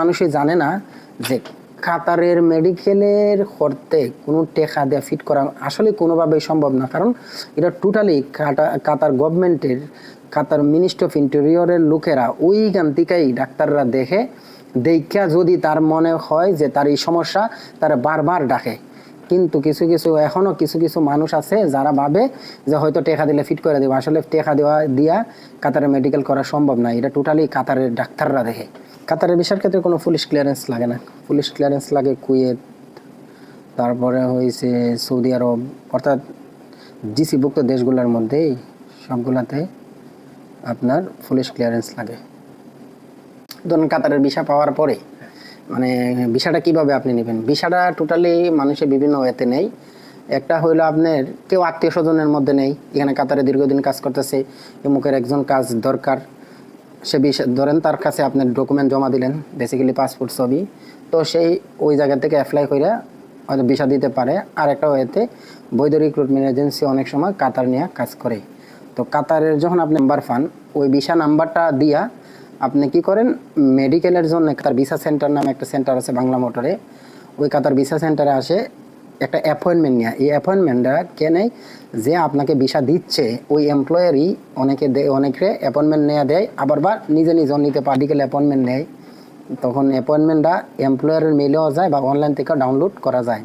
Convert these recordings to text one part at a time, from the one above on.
মানুষই জানে না যে কাতারের মেডিকেলের করতে কোনো টেকা দেওয়া ফিট করা আসলে কোনোভাবেই সম্ভব না। কারণ এটা টোটালি কাতার গভর্নমেন্টের কাতার মিনিস্ট্রি অফ ইন্টেরিয়রের লোকেরা ওইখান থেকেই ডাক্তাররা দেখে, দেখা যদি তার মনে হয় যে তার এই সমস্যা, তারা বারবার ডাকে। কিন্তু কিছু কিছু এখনও কিছু কিছু মানুষ আছে যারা ভাবে যে হয়তো টেকা দিলে ফিট করে দেবো। আসলে টেকা দেওয়া দিয়া কাতারে মেডিকেল করা সম্ভব না। এটা টোটালি কাতারের ডাক্তাররা দেখে। কাতারের বিষয়ের ক্ষেত্রে কোনো পুলিশ ক্লিয়ারেন্স লাগে না। পুলিশ ক্লিয়ারেন্স লাগে কুয়েত, তারপরে হয়েছে সৌদি আরব, অর্থাৎ জিসিভুক্ত দেশগুলোর মধ্যেই সবগুলাতে আপনার পুলিশ ক্লিয়ারেন্স লাগে। ধরুন কাতারের ভিসা পাওয়ার পরে মানে ভিসাটা কীভাবে আপনি নেবেন? ভিসাটা টোটালি মানুষের বিভিন্ন ওয়েতে নেই। একটা হইল আপনার কেউ আত্মীয় স্বজনের মধ্যে নেই, এখানে কাতারে দীর্ঘদিন কাজ করতেছে এমুকের একজন কাজ দরকার। সে বিষয় ধরেন তার কাছে আপনার ডকুমেন্ট জমা দিলেন বেসিক্যালি পাসপোর্ট ছবি। তো সেই ওই জায়গা থেকে অ্যাপ্লাই করে হয়তো ভিসা দিতে পারে। আর একটা ওয়েতে বৈধ রিক্রুটমেন্ট এজেন্সি অনেক সময় কাতার নিয়ে কাজ করে। তো কাতারের যখন আপনি নাম্বার পান, ওই ভিসা নাম্বারটা দিয়া আপনি কি করেন? মেডিকেলের জন্য কাতার ভিসা সেন্টার নামে একটা সেন্টার আছে বাংলা মোটরে। ওই কাতার ভিসা সেন্টারে আসে একটা অ্যাপয়েন্টমেন্ট নেয়। এই অ্যাপয়েন্টমেন্টটা কে নেয়? যে আপনাকে ভিসা দিচ্ছে, ওই এমপ্লয়ারই অনেকে অনেকে অ্যাপয়েন্টমেন্ট নেওয়া দেয়, আবার বা নিজে নিজেও নিতে পার্টিকেল অ্যাপয়েন্টমেন্ট নেয়। তখন অ্যাপয়েন্টমেন্টটা এমপ্লয়ারের মেলেও যায় বা অনলাইন থেকেও ডাউনলোড করা যায়।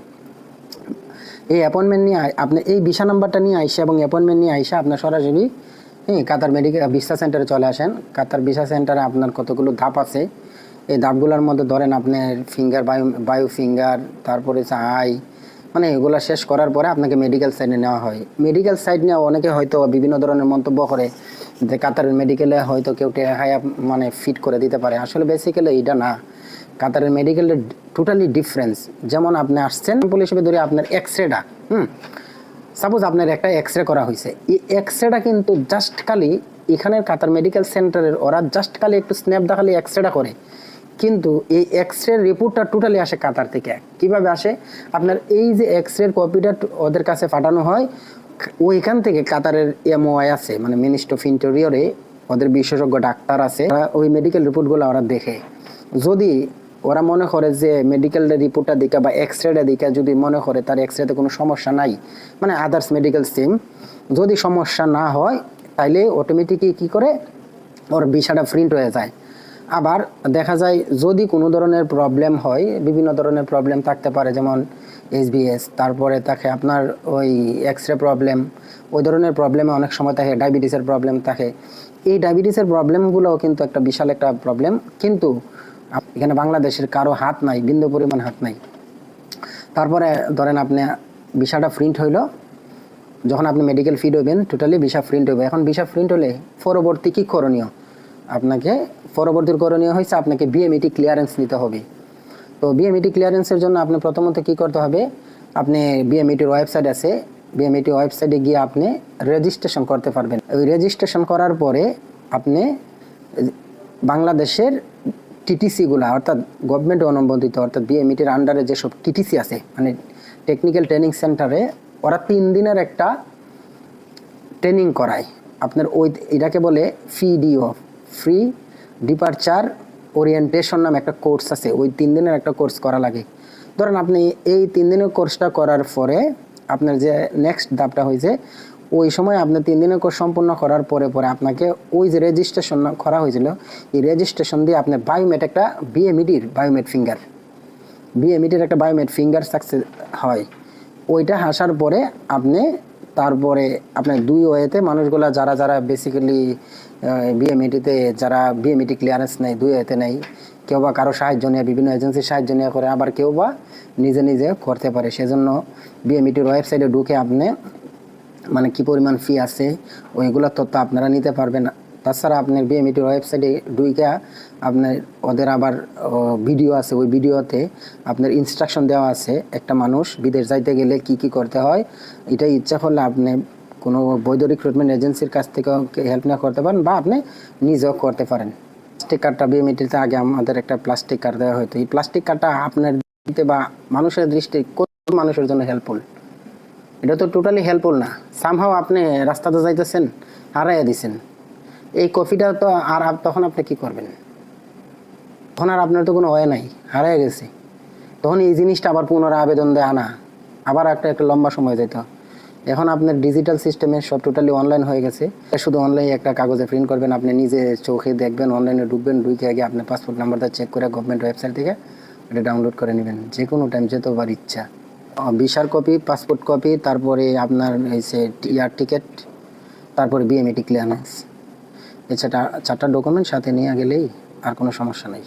এই অ্যাপয়েন্টমেন্ট নিয়ে আপনি এই ভিসা নাম্বারটা নিয়ে আইসা এবং অ্যাপয়েন্টমেন্ট নিয়ে আইসা আপনার সরাসরি হ্যাঁ কাতার মেডিকেল ভিসা সেন্টারে চলে আসেন। কাতার ভিসা সেন্টারে আপনার কতগুলো ধাপ আছে? এই ধাপগুলোর মধ্যে ধরেন আপনার ফিঙ্গার বায়ো বায়ো ফিঙ্গার তারপরে হচ্ছে আই মানে এগুলো শেষ করার পরে আপনাকে মেডিকেল সাইডে নেওয়া হয়। মেডিকেল সাইড নিয়ে অনেকে হয়তো বিভিন্ন ধরনের মন্তব্য করে যে কাতারের মেডিকেলে হয়তো কেউ হায়া মানে ফিট করে দিতে পারে। আসলে বেসিক্যালি এটা না। কাতারের মেডিকেলের টোটালি ডিফারেন্স যেমন আপনি আসছেন পুলিশ হিসেবে ধরে আপনার এক্স রেটা হুম? সাপোজ আপনার একটা এক্স রে করা হয়েছে এই এক্স রেটা কিন্তু জাস্ট খালি এখানের কাতার মেডিকেল সেন্টারের ওরা জাস্ট খালি একটু স্ন্যাপ দেখালে এক্স রেটা করে। কিন্তু এই এক্স রে রিপোর্টটা টোটালি আসে কাতার থেকে। কীভাবে আসে? আপনার এই যে এক্স রের কপিটা ওদের কাছে পাঠানো হয়, ওইখান থেকে কাতারের এমওআই আছে মানে মিনিস্ট্রি অফ ইন্টেরিয়রে ওদের বিশেষজ্ঞ ডাক্তার আছে ওই মেডিকেল রিপোর্টগুলো ওরা দেখে। যদি ওরা মনে করে যে মেডিকেল রিপোর্টটা দিকে বা এক্স রেটা দিকে যদি মনে করে তার এক্স রেতে কোনো সমস্যা নাই মানে আদার্স মেডিকেল সিম যদি সমস্যা না হয়, তাইলে অটোমেটিকই কি করে? ওর ভিসাটা প্রিন্ট হয়ে যায়। আবার দেখা যায় যদি কোনো ধরনের প্রবলেম হয়, বিভিন্ন ধরনের প্রবলেম থাকতে পারে, যেমন এসবিএস তারপরে তাকে আপনার ওই এক্স রে প্রবলেম ওই ধরনের প্রবলেমে অনেক সময় থাকে ডায়াবেটিসের প্রবলেম থাকে। এই ডায়াবেটিসের প্রবলেমগুলোও কিন্তু একটা বিশাল একটা প্রবলেম কিন্তু এখানে বাংলাদেশের কারও হাত নাই, বিন্দু পরিমাণ হাত নাই। তারপরে ধরেন আপনি ভিসাটা প্রিন্ট হইল, যখন আপনি মেডিকেল ফিড হইবেন টোটালি ভিসা প্রিন্ট হইবে। এখন ভিসা প্রিন্ট হলে পরবর্তী কি করণীয়? আপনাকে পরবর্তী করণীয় হয়েছে আপনাকে বিএমইটি ক্লিয়ারেন্স নিতে হবে। তো বিএমইটি ক্লিয়ারেন্সের জন্য আপনি প্রথমত কি করতে হবে, আপনি বিএমইটির ওয়েবসাইট আছে বিএমইটি ওয়েবসাইটে গিয়ে আপনি রেজিস্ট্রেশন করতে পারবেন। ওই রেজিস্ট্রেশন করার পরে আপনি বাংলাদেশের টিটিসিগুলা অর্থাৎ গভর্নমেন্ট অনুমোদিত, অর্থাৎ বিএমইটির আন্ডারে যেসব টিটিসি আছে মানে টেকনিক্যাল ট্রেনিং সেন্টারে ওরা তিন দিনের একটা ট্রেনিং করায়। আপনার ওই, এটাকে বলে ফিডিও ফ্রি ডিপারচার ওরিয়েন্টেশন নামে একটা কোর্স আছে। ওই তিন দিনের একটা কোর্স করা লাগে। ধরেন আপনি এই তিন দিনের কোর্সটা করার পরে আপনার যে নেক্সট ধাপটা হয়েছে, ওই সময় আপনি তিন দিনের কোর্স সম্পূর্ণ করার পরে পরে আপনাকে ওই যে রেজিস্ট্রেশন করা হয়েছিল, এই রেজিস্ট্রেশন দিয়ে আপনার বায়োমেট একটা বিএমইডির বায়োমেট ফিঙ্গার বিএমইটির একটা বায়োমেট ফিঙ্গার সাকসেস হয়। ওইটা হাসার পরে আপনি, তারপরে আপনার দুই ওয়েতে মানুষগুলা যারা যারা বেসিক্যালি বিএমইটিতে যারা বিএমইটি ক্লিয়ারেন্স নেই দুই ওয়েতে নেই কেউ বা কারও সাহায্য নিয়ে, বিভিন্ন এজেন্সির সাহায্য নিয়ে করে, আবার কেউ বা নিজে নিজে করতে পারে। সেজন্য বিএমইটির ওয়েবসাইটে ঢুকে আপনি মানে কি পরিমাণ ফি আছে, ওইগুলোর তথ্য আপনারা নিতে পারবেন। তাছাড়া আপনার বিএমইটির ওয়েবসাইটে ঢুইকা আপনার ওদের আবার ভিডিও আছে। ওই ভিডিওতে আপনার ইনস্ট্রাকশন দেওয়া আছে, একটা মানুষ বিদেশ যাইতে গেলে কি কি করতে হয়, এটাই ইচ্ছা করলে আপনি কোনো বৈধ রিক্রুটমেন্ট এজেন্সির কাছ থেকে হেল্প না করতে পারেন বা আপনি নিজেও করতে পারেন। প্লাস্টিক কার্ডটা বিএমইটিতে আগে আমাদের একটা প্লাস্টিক কার্ড দেওয়া হতো। এই প্লাস্টিক কার্ডটা আপনার দিতে বা মানুষের দৃষ্টি কোন মানুষের জন্য হেল্পফুল এটা তো টোটালি হেল্পফুল না। সামহাও আপনি রাস্তাতে যাইতেছেন, হারাইয়া দিছেন। এই কফিটা তো আর তখন আপনি কি করবেন? তখন আর আপনার তো কোনো হয় নাই হারিয়ে গেছে। তখন এই জিনিসটা আবার পুনরায় আবেদন দেয় আনা আবার একটা একটা লম্বা সময় যেত এখন আপনার ডিজিটাল সিস্টেমে সব টোটালি অনলাইন হয়ে গেছে। শুধু অনলাইনে একটা কাগজে প্রিন্ট করবেন, আপনি নিজে চোখে দেখবেন অনলাইনে ঢুকবেন, ঢুকে আগে আপনার পাসপোর্ট নাম্বারটা চেক করে গভর্নমেন্ট ওয়েবসাইট থেকে এটা ডাউনলোড করে নেবেন। যে কোনো টাইম যতবার ইচ্ছা। ভিসার কপি পাসপোর্ট কপি তারপরে আপনার সে ইয়ার টিকিট তারপরে বিএমএটি ক্লিয়ারেন্স এছাড়া চারটা ডকুমেন্ট সাথে নিয়ে গেলেই আর কোনো সমস্যা নেই।